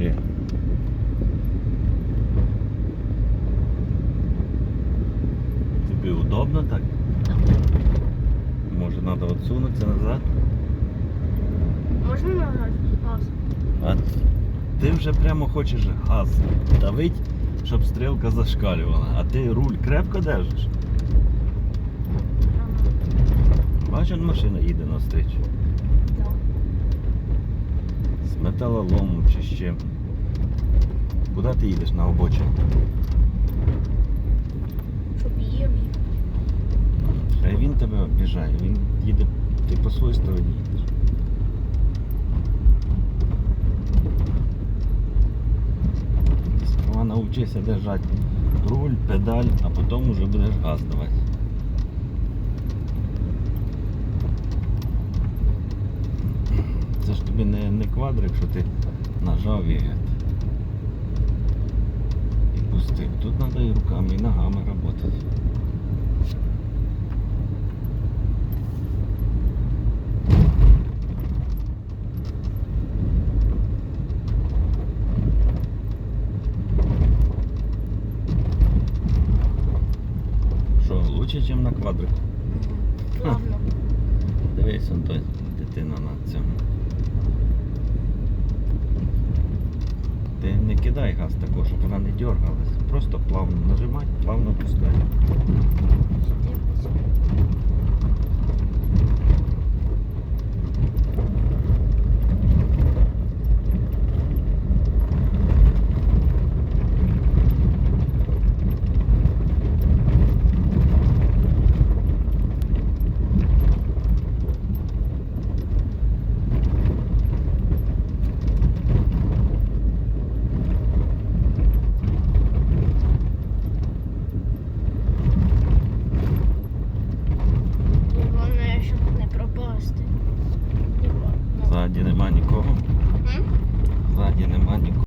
є. Тобі удобно так? Може треба відсунутися назад? Можна на газ? А ти вже прямо хочеш газ давить, щоб стрілка зашкалювала, а ти руль крепко держиш. Бачиш, машина їде навстрічу. Так. З металолому чи з чим. Куди ти їдеш на обочину? Об'їхати. Хай він тебе обіжає, він їде, ти по своїй стороні їдеш. Сперва навчися держати руль, педаль, а потім вже будеш газ давати. Це ж тобі не, не квадрик, що ти нажав і, і пустив. Тут треба і руками, і ногами працювати. Що, лучше, ніж на квадрику? Дивись, он той дитина на цьому. Ти не кидай газ також, щоб вона не дергалась. Просто плавно нажимай, плавно пускай.